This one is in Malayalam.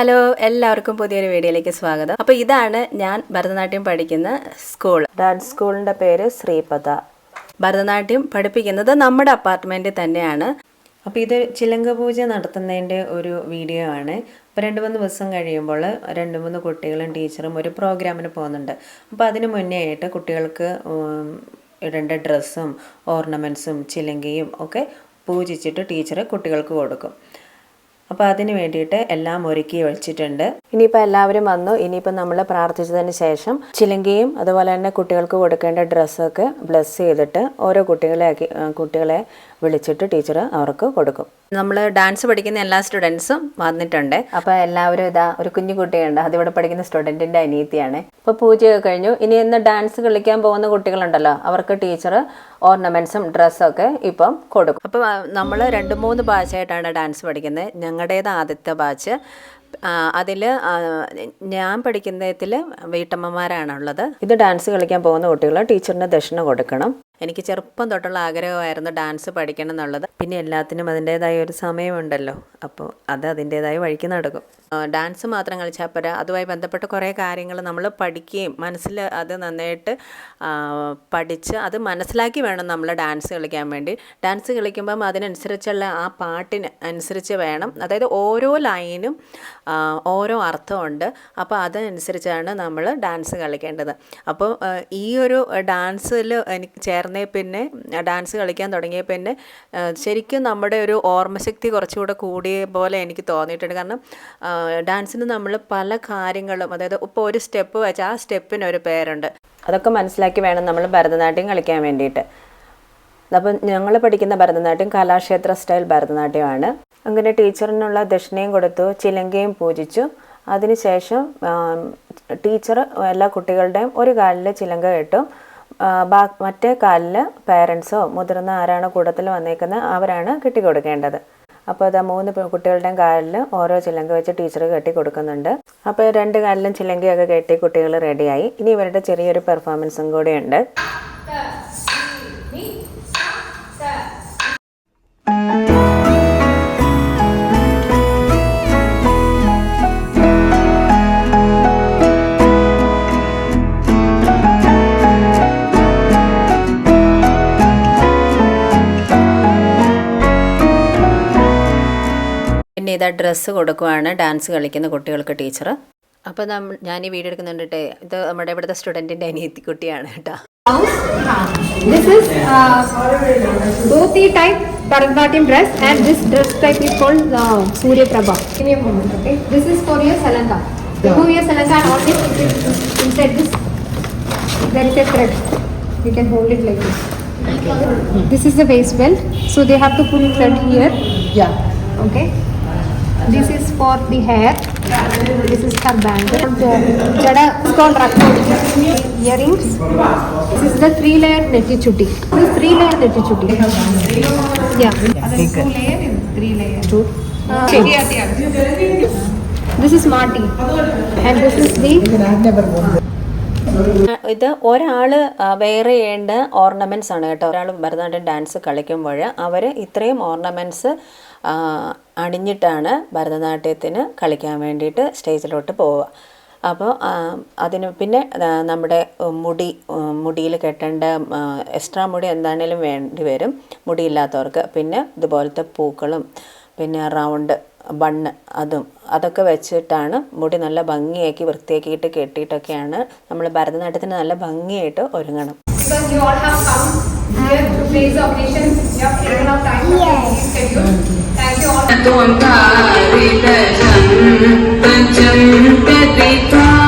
ഹലോ എല്ലാവർക്കും പുതിയൊരു വീഡിയോയിലേക്ക് സ്വാഗതം. അപ്പോൾ ഇതാണ് ഞാൻ ഭരതനാട്യം പഠിക്കുന്ന സ്കൂൾ. ഡാൻസ് സ്കൂളിന്റെ പേര് ശ്രീപദ. ഭരതനാട്യം പഠിപ്പിക്കുന്നത് നമ്മുടെ അപ്പാർട്ട്മെന്റിൽ തന്നെയാണ്. അപ്പോൾ ഇത് ചിലങ്ക പൂജ നടത്തുന്നതിന്റെ ഒരു വീഡിയോ ആണ്. അപ്പോൾ രണ്ട് മൂന്ന് ദിവസം കഴിയുമ്പോൾ രണ്ട് മൂന്ന് കുട്ടികളും ടീച്ചറും ഒരു പ്രോഗ്രാമിന് പോകുന്നുണ്ട്. അപ്പോൾ അതിന് മുന്നേ ആയിട്ട് കുട്ടികൾക്ക് ഇടേണ്ട ഡ്രസ്സും ഓർണമെന്റ്സും ചിലങ്കയും ഒക്കെ പൂജിച്ചിട്ട് ടീച്ചർ കുട്ടികൾക്ക് കൊടുക്കും. അപ്പോൾ അതിന് വേണ്ടിയിട്ട് എല്ലാം ഒരുക്കി വെച്ചിട്ടുണ്ട്. ഇനിയിപ്പോൾ എല്ലാവരും വന്നു. ഇനിയിപ്പോൾ നമ്മൾ പ്രാർത്ഥിച്ചതിന് ശേഷം ചിലങ്കയും അതുപോലെ തന്നെ കുട്ടികൾക്ക് കൊടുക്കേണ്ട ഡ്രസ്സൊക്കെ ബ്ലസ് ചെയ്തിട്ട് ഓരോ കുട്ടികളെ കുട്ടികളെ വിളിച്ചിട്ട് ടീച്ചർ അവർക്ക് കൊടുക്കും. നമ്മൾ ഡാൻസ് പഠിക്കുന്ന എല്ലാ സ്റ്റുഡൻസും വന്നിട്ടുണ്ട്. അപ്പോൾ എല്ലാവരും ഇതാ ഒരു കുഞ്ഞു കുട്ടിയുണ്ട്. അതിവിടെ പഠിക്കുന്ന സ്റ്റുഡന്റിന്റെ അനീതിയാണ് ഇപ്പോൾ പൂജയൊക്കെ കഴിഞ്ഞു. ഇനി ഇന്ന് ഡാൻസ് കളിക്കാൻ പോകുന്ന കുട്ടികളുണ്ടല്ലോ. അവർക്ക് ടീച്ചർ ഓർണമെന്റ്സും ഡ്രസ്സൊക്കെ ഇപ്പം കൊടുക്കും. അപ്പോൾ നമ്മൾ രണ്ട് മൂന്ന് ബാച്ചായിട്ടാണ് ഡാൻസ് പഠിക്കുന്നത്. ഞങ്ങളുടേത് ആദ്യത്തെ ബാച്ച് അതിൽ ഞാൻ പഠിക്കുന്നതിൽ വീട്ടമ്മമാരാണുള്ളത്. ഇത് ഡാൻസ് കളിക്കാൻ പോകുന്ന കുട്ടികൾ ടീച്ചറിന് ദക്ഷിണ കൊടുക്കണം. എനിക്ക് ചെറുപ്പം തൊട്ടുള്ള ആഗ്രഹമായിരുന്നു ഡാൻസ് പഠിക്കണം എന്നുള്ളത്. പിന്നെ എല്ലാത്തിനും അതിന്റേതായ ഒരു സമയമുണ്ടല്ലോ. അപ്പോൾ അത് അതിന്റേതായ വഴിക്ക് നടക്കും. ഡാൻസ് മാത്രം കളിച്ചാൽ പോരാ. അതുമായി ബന്ധപ്പെട്ട കുറേ കാര്യങ്ങൾ നമ്മൾ പഠിക്കുകയും മനസ്സിൽ അത് നന്നായിട്ട് പഠിച്ച് അത് മനസ്സിലാക്കി വേണം നമ്മൾ ഡാൻസ് കളിക്കാൻ വേണ്ടി. ഡാൻസ് കളിക്കുമ്പം അതിനനുസരിച്ചുള്ള ആ പാട്ടിന് അനുസരിച്ച് വേണം. അതായത് ഓരോ ലൈനും ഓരോ അർത്ഥമുണ്ട്. അപ്പോൾ അതനുസരിച്ചാണ് നമ്മൾ ഡാൻസ് കളിക്കേണ്ടത്. അപ്പോൾ ഈ ഒരു ഡാൻസിൽ എനിക്ക് ചേർന്നേ പിന്നെ ഡാൻസ് കളിക്കാൻ തുടങ്ങിയ പിന്നെ ശരിക്കും നമ്മുടെ ഒരു ഓർമ്മശക്തി കുറച്ചുകൂടെ കൂടിയ പോലെ എനിക്ക് തോന്നിയിട്ടുണ്ട്. കാരണം ഡാൻസിന് നമ്മൾ പല കാര്യങ്ങളും അതായത് ഇപ്പോൾ ഒരു സ്റ്റെപ്പ് വെച്ചാൽ ആ സ്റ്റെപ്പിന് ഒരു പേരുണ്ട്. അതൊക്കെ മനസ്സിലാക്കി വേണം നമ്മൾ ഭരതനാട്യം കളിക്കാൻ വേണ്ടിയിട്ട്. അപ്പം ഞങ്ങൾ പഠിക്കുന്ന ഭരതനാട്യം കലാക്ഷേത്ര സ്റ്റൈൽ ഭരതനാട്യമാണ്. അങ്ങനെ ടീച്ചറിനുള്ള ദക്ഷിണയും കൊടുത്തു ചിലങ്കയും പൂജിച്ചു. അതിനുശേഷം ടീച്ചർ എല്ലാ കുട്ടികളുടെയും ഒരു കാലിൽ ചിലങ്ക കെട്ടും മറ്റേ കാലിൽ പേരൻസോ മുതിർന്ന ആരാണ് കൂട്ടത്തിൽ വന്നേക്കുന്നത് അവരാണ് കെട്ടിക്കൊടുക്കേണ്ടത്. അപ്പോൾ അത് മൂന്ന് കുട്ടികളുടെയും കാലിൽ ഓരോ ചിലങ്ക വെച്ച് ടീച്ചർ കെട്ടി കൊടുക്കുന്നുണ്ട് അപ്പോൾ രണ്ട് കാലിലും ചിലങ്കയൊക്കെ കെട്ടി കുട്ടികൾ റെഡിയായി ഇനി ഇവരുടെ ചെറിയൊരു പെർഫോമൻസും കൂടെയുണ്ട് പിന്നെ ഇതാ ഡ്രസ്സ് കൊടുക്കുവാണ് ഡാൻസ് കളിക്കുന്ന കുട്ടികൾക്ക് ടീച്ചർ അപ്പൊ നമ്മ ഞാൻ ഈ വീഡിയോ എടുക്കുന്നുണ്ടെ ഇത് നമ്മുടെ ഇവിടുത്തെ സ്റ്റുഡന്റിന്റെ അനിയത്തി കുട്ടിയാണ് കേട്ടോ Bharatanatyam dress and this dress type is called Suryaprabha. This is for your സലന്ത to your സലന്ത and only inside this there is a you can hold it like this this is a waist belt so they have to pull thread here yeah okay This is for the hair. This is her band. Jada is called rakshot. Earrings. This is the three layer neti chutti. This is three layer neti chutti. Yeah. Two layer and three layer. Two. this is Marty. And this is the ഇത് ഒരാൾ വേറെ ചെയ്യേണ്ട ഓർണമെന്റ്സ് ആണ് കേട്ടോ. ഒരാൾ ഭരതനാട്യം ഡാൻസ് കളിക്കുമ്പോൾ അവർ ഇത്രയും ഓർണമെന്റ്സ് അണിഞ്ഞിട്ടാണ് ഭരതനാട്യത്തിന് കളിക്കാൻ വേണ്ടിയിട്ട് സ്റ്റേജിലോട്ട് പോവുക. അപ്പോൾ അതിന് പിന്നെ നമ്മുടെ മുടി മുടിയിൽ കെട്ടേണ്ട എക്സ്ട്രാ മുടി എന്താണേലും വേണ്ടി വരും. മുടിയില്ലാത്തവർക്ക് പിന്നെ ഇതുപോലത്തെ പൂക്കളും പിന്നെ റൗണ്ട് ബണ്ണ് അതും അതൊക്കെ വെച്ചിട്ടാണ് മുടി നല്ല ഭംഗിയാക്കി വൃത്തിയാക്കിയിട്ട് കെട്ടിയിട്ടൊക്കെയാണ് നമ്മൾ ഭരതനാട്യത്തിന് നല്ല ഭംഗിയായിട്ട് ഒരുങ്ങണം. Because